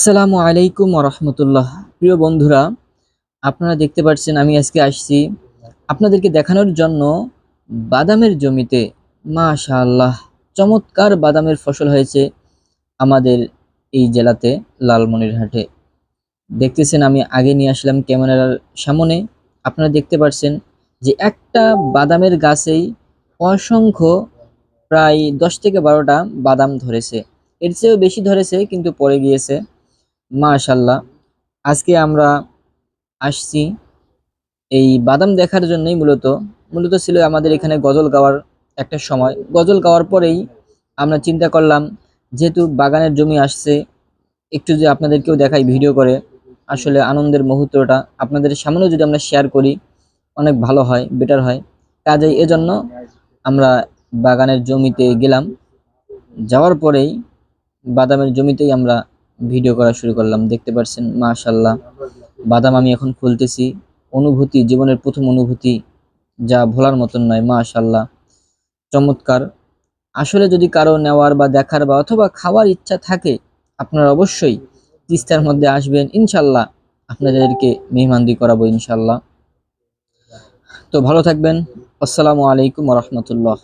আসসালামু আলাইকুম রহমতুল্লাহ প্রিয় বন্ধুরা, আপনারা দেখতে পাচ্ছেন আমি আজকে আসছি আপনাদেরকে দেখানোর জন্য বাদামের জমিতে। মাশাআল্লাহ, চমৎকার বাদামের ফসল হয়েছে আমাদের এই জেলাতে, লালমনিরহাটে। দেখতেছেন আমি আগে নিয়ে আসলাম ক্যামেরার সামনে। আপনারা দেখতে পাচ্ছেন যে একটা বাদামের গাছেই অসংখ্য প্রায় দশ থেকে বারোটা বাদাম ধরেছে। এর চেয়েও বেশি ধরেছে, কিন্তু পড়ে গিয়েছে। মাশাল্লাহ। আজকে আমরা আসছি এই বাদাম দেখার জন্যই মূলত। মূলত ছিল আমাদের এখানে গজল গাওয়ার একটা সময়। গজল গাওয়ার পরেই আমরা চিন্তা করলাম, যেহেতু বাগানের জমি আসছে, একটু যে আপনাদেরকেও দেখাই ভিডিও করে। আসলে আনন্দের মুহূর্তটা আপনাদের সামনেও যদি আমরা শেয়ার করি, অনেক ভালো হয় বেটার হয়। কাজেই এজন্য আমরা বাগানের জমিতে গেলাম। যাওয়ার পরেই বাদামের জমিতেই আমরা ভিডিও করা শুরু করলাম, দেখতে পাচ্ছেন মাশাল্লাহ বাদাম আমি এখন খুলতেছি। অনুভূতি, জীবনের প্রথম অনুভূতি, যা ভোলার মতন নয় মাশাল্লাহ চমৎকার। আসলে যদি কারও নেওয়ার বা দেখার বা অথবা খাওয়ার ইচ্ছা থাকে, আপনারা অবশ্যই তিস্তার মধ্যে আসবেন ইনশাল্লাহ আপনাদেরকে মেহমানদি করাবো ইনশাল্লাহ তো ভালো থাকবেন। আসসালামু আলাইকুম রহমতুল্লাহ।